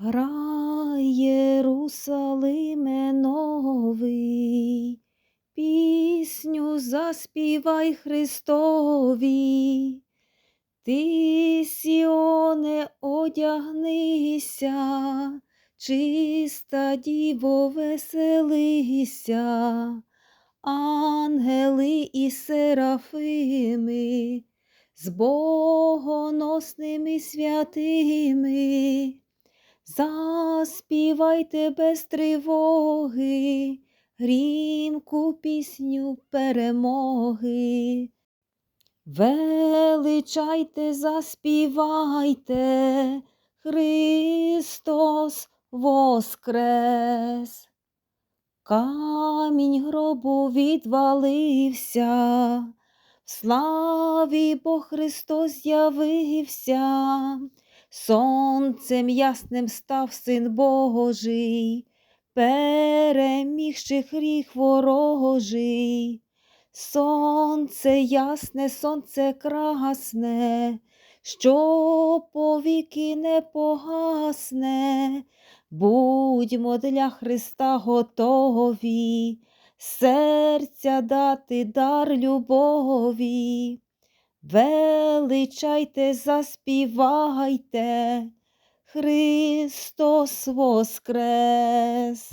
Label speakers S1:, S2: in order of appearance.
S1: Грай, Єрусалиме новий, пісню заспівай Христові, ти, Сіоне, одягнися, чиста діво, веселися, ангели і серафими, з богоносними святими. Заспівайте без тривоги, грімку пісню перемоги. Величайте, заспівайте, Христос воскрес. Камінь гробу відвалився, в славі Бо Христос з'явився. Сонцем ясним став син Божий, перемігши гріх ворожий. Сонце ясне, сонце красне, що повіки не погасне. Будьмо для Христа готові, серця дати дар любові. Величайте, заспівайте, Христос воскрес!